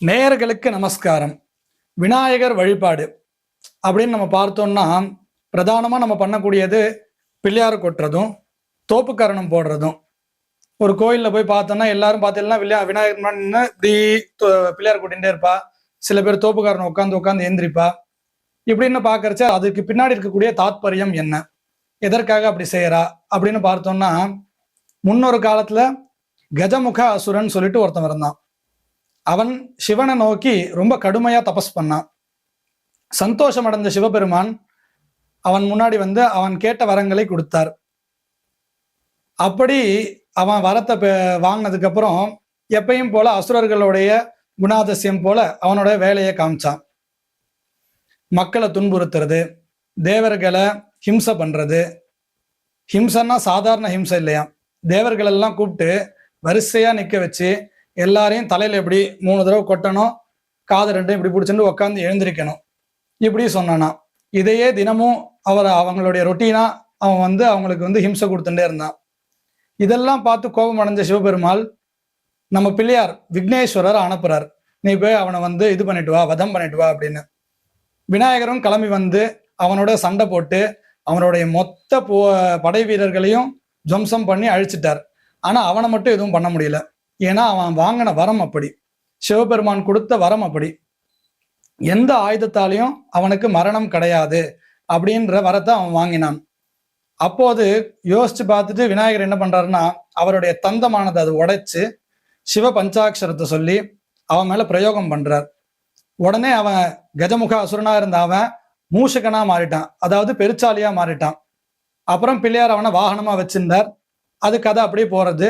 நேயர்களுக்கு நமஸ்காரம். விநாயகர் வழிபாடு அப்படின்னு நம்ம பார்த்தோம்னா பிரதானமாக நம்ம பண்ணக்கூடியது பிள்ளையார் கொட்டுறதும் தோப்புக்கரணம் போடுறதும். ஒரு கோயிலில் போய் பார்த்தோம்னா எல்லாரும் பார்த்தீங்கன்னா விளையா விநாயகர் முன்னாடி இப்படி பிள்ளையார் கொட்டிகிட்டே இருப்பா. சில பேர் தோப்புக்காரன் உட்காந்து உட்காந்து எந்திரிப்பா இப்படின்னு பார்க்கறச்ச அதுக்கு பின்னாடி இருக்கக்கூடிய தாத்பரியம் என்ன? எதற்காக அப்படி செய்யறா? அப்படின்னு பார்த்தோம்னா முன்னொரு காலத்தில் கஜமுக அசுரன் சொல்லிட்டு ஒருத்தன் இருந்தான். அவன் சிவனை நோக்கி ரொம்ப கடுமையா தபஸ் பண்ணான். சந்தோஷம் அடைந்த சிவபெருமான் அவன் முன்னாடி வந்து அவன் கேட்ட வரங்களை கொடுத்தார். அப்படி அவன் வரத்தை வாங்கினதுக்கு அப்புறம் எப்பயும் போல அசுரர்களுடைய குணாதிசயம் போல அவனோட வேலையை காமிச்சான். மக்களை துன்புறுத்துறது தேவர்களை ஹிம்சை பண்றது. ஹிம்சன்னா சாதாரண ஹிம்சை இல்லையா தேவர்களெல்லாம் கூப்பிட்டு வரிசையா நிக்க வச்சு எல்லாரையும் தலையில எப்படி மூணு தடவை கொட்டணும் காது ரெண்டும் இப்படி பிடிச்சிட்டு உட்காந்து எழுந்திருக்கணும். இப்படி சொன்னானா. இதையே தினமும் அவர் அவங்களுடைய ரொட்டீனா அவன் வந்து அவங்களுக்கு வந்து ஹிம்சை கொடுத்துட்டே இருந்தான். இதெல்லாம் பார்த்து கோபம் அடைஞ்ச சிவபெருமாள் நம்ம பிள்ளையார் விக்னேஸ்வரர் அனுப்புறார். நீ போய் அவனை வந்து இது பண்ணிட்டு வா வதம் பண்ணிட்டு வா அப்படின்னு. விநாயகரும் கிளம்பி வந்து அவனோட சண்டை போட்டு அவனுடைய மொத்த போ படை வீரர்களையும் துவம்சம் பண்ணி அழிச்சிட்டார். ஆனா அவனை மட்டும் எதுவும் பண்ண முடியல. ஏன்னா அவன் வாங்கின வரம் அப்படி. சிவபெருமான் கொடுத்த வரம் அப்படி. எந்த ஆயுதத்தாலையும் அவனுக்கு மரணம் கிடையாது அப்படின்ற வரத்தை அவன் வாங்கினான். அப்போது யோசிச்சு பார்த்துட்டு விநாயகர் என்ன பண்றாருன்னா அவருடைய தந்தமானது அதை உடைச்சு சிவ பஞ்சாட்சரத்தை சொல்லி அவன் மேல பிரயோகம் பண்றார். உடனே அவன் கஜமுக அசுரனா இருந்த அவன் மூஷகனா மாறிட்டான். அதாவது பெருச்சாலியா மாறிட்டான். அப்புறம் பிள்ளையார் அவனை வாகனமா வச்சிருந்தார். அது கதை அப்படியே போறது.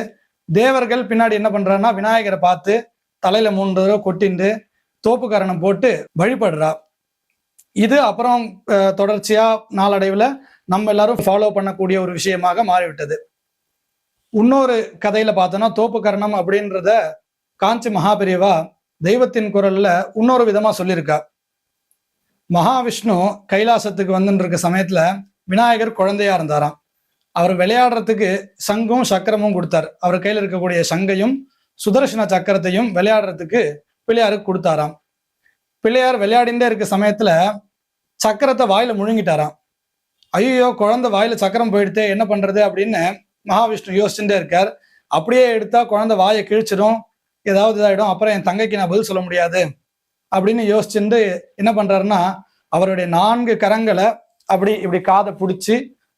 தேவர்கள் பின்னாடி என்ன பண்றான்னா விநாயகரை பார்த்து தலையில மூன்று தடவை கொட்டிண்டு தோப்புக்கரணம் போட்டு வழிபடுறா. இது அப்புறம் தொடர்ச்சியா நாளடைவில் நம்ம எல்லாரும் ஃபாலோ பண்ணக்கூடிய ஒரு விஷயமாக மாறிவிட்டது. இன்னொரு கதையில பார்த்தோம்னா தோப்புக்கரணம் அப்படின்றத காஞ்சி மகாபெரிவா தெய்வத்தின் குரல்ல இன்னொரு விதமா சொல்லியிருக்கா. மகாவிஷ்ணு கைலாசத்துக்கு வந்துட்டு இருக்க சமயத்துல விநாயகர் குழந்தையா இருந்தாராம். அவர் விளையாடுறதுக்கு சங்கும் சக்கரமும் கொடுத்தார். அவர் கையில் இருக்கக்கூடிய சங்கையும் சுதர்சன சக்கரத்தையும் விளையாடுறதுக்கு பிள்ளையாருக்கு கொடுத்தாராம். பிள்ளையார் விளையாடிண்டே இருக்க சமயத்துல சக்கரத்தை வாயில முழுங்கிட்டாராம். ஐயோ குழந்தை வாயில சக்கரம் போயிடுத்து என்ன பண்றது அப்படின்னு மகாவிஷ்ணு யோசிச்சுட்டே இருக்கார். அப்படியே எடுத்தா குழந்தை வாயை கிழிச்சிடும் ஏதாவது இதாயிடும் அப்புறம் என் தங்கைக்கு நான் பதில் சொல்ல முடியாது அப்படின்னு யோசிச்சுட்டு என்ன பண்றாருன்னா அவருடைய நான்கு கரங்களை அப்படி இப்படி காதை பிடிச்சி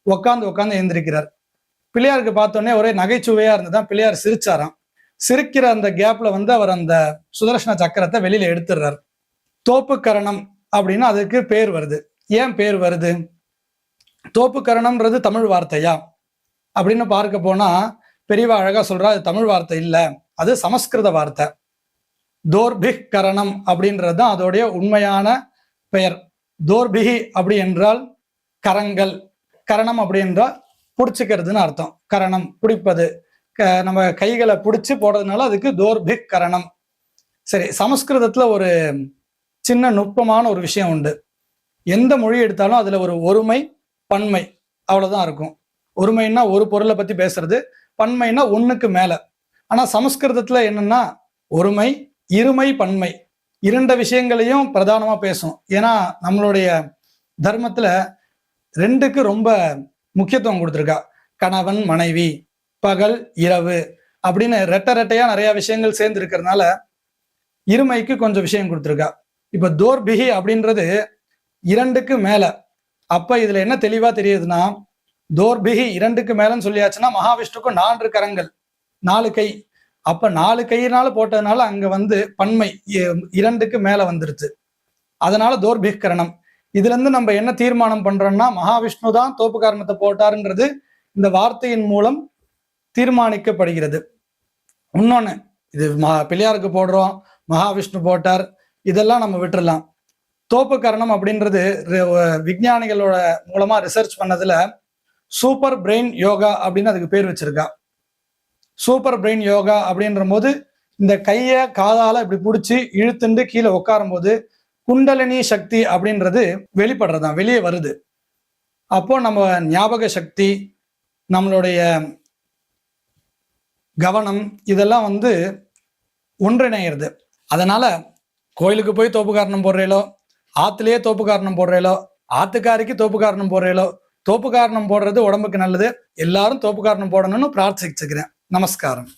உட்காந்து உட்காந்து எழுந்திருக்கிறார். பிள்ளையாருக்கு பார்த்தோன்னே ஒரே நகைச்சுவையா இருந்ததான் பிள்ளையார் சிரிச்சாராம். சிரிக்கிற அந்த கேப்ல வந்து அவர் அந்த சுதர்சன சக்கரத்தை வெளியில எடுத்துடுறார். தோப்புக்கரணம் அப்படின்னு அதுக்கு பேர் வருது. ஏன் பேர் வருது? தோப்புக்கரணம்ன்றது தமிழ் வார்த்தையா? அப்படின்னு பார்க்க போனா பெரியவா அழகா சொல்றா அது தமிழ் வார்த்தை இல்லை. அது சமஸ்கிருத வார்த்தை. தோர்பிக் கரணம் அப்படின்றது தான் அதோடைய உண்மையான பெயர். தோர்பிகி அப்படி என்றால் கரங்கள். கரணம் அப்படின்றா பிடிச்சிக்கிறதுன்னு அர்த்தம். கரணம் பிடிப்பது. க- நம்ம கைகளை பிடிச்சி போடுறதுனால அதுக்கு தோர்பிக் கரணம். சரி சமஸ்கிருதத்துல ஒரு சின்ன நுட்பமான ஒரு விஷயம் உண்டு. எந்த மொழி எடுத்தாலும் அதுல ஒரு ஒருமை பன்மை அவ்வளவுதான் இருக்கும். ஒருமைன்னா ஒரு பொருளை பத்தி பேசுறது பன்மைன்னா ஒண்ணுக்கு மேல. ஆனா சமஸ்கிருதத்துல என்னன்னா ஒருமை இருமை பன்மை. இரண்ட விஷயங்களையும் பிரதானமா பேசும். ஏன்னா நம்மளுடைய தர்மத்துல ரெண்டுக்கு ரொம்ப முக்கியத்துவம் கொடுத்துருக்கா. கணவன் மனைவி பகல் இரவு அப்படின்னு ரெட்டை ரெட்டையா நிறைய விஷயங்கள் சேர்ந்து இருக்கிறதுனால இருமைக்கு கொஞ்சம் விஷயம் கொடுத்துருக்கா. இப்ப தோர்பிகி அப்படின்றது இரண்டுக்கு மேல. அப்ப இதுல என்ன தெளிவா தெரியுதுன்னா தோர்பிகி இரண்டுக்கு மேலன்னு சொல்லியாச்சுன்னா மகாவிஷ்ணுக்கும் நான்கு கரங்கள் நாலு கை. அப்ப நாலு கையினால போட்டதுனால அங்க வந்து பன்மை இரண்டுக்கு மேல வந்துருச்சு. அதனால தோர்பிகரணம் இதுல இருந்து நம்ம என்ன தீர்மானம் பண்றோம்னா மகாவிஷ்ணு தான் தோப்பு காரணத்தை போட்டாருன்றது இந்த வார்த்தையின் மூலம் தீர்மானிக்கப்படுகிறது. இன்னொன்னு இது மகா பிள்ளையாருக்கு போடுறோம் மகாவிஷ்ணு போட்டார் இதெல்லாம் நம்ம விட்டுறலாம். தோப்பு கரணம் அப்படின்றது விஞ்ஞானிகளோட மூலமா ரிசர்ச் பண்ணதுல சூப்பர் பிரெயின் யோகா அப்படின்னு அதுக்கு பேர் வச்சிருக்கா. சூப்பர் பிரெயின் யோகா அப்படின்ற போது இந்த கையை காதால இப்படி பிடிச்சி இழுத்துண்டு கீழே உட்காரும் போது குண்டலினி சக்தி அப்படின்றது வெளிப்படுறதுதான் வெளியே வருது. அப்போ நம்ம ஞாபக சக்தி நம்மளுடைய கவனம் இதெல்லாம் வந்து ஒன்றிணைகிறது அதனால கோயிலுக்கு போய் தோப்பு காரணம் போடுறீங்களோ ஆத்துலயே தோப்பு காரணம் போடுறீங்களோ ஆத்துக்காரிக்கு தோப்பு காரணம் போடுறீங்களோ தோப்பு காரணம் போடுறது உடம்புக்கு நல்லது எல்லாரும் தோப்பு காரணம் போடணும்னு பிரார்த்திச்சுக்கிறேன். நமஸ்காரம்.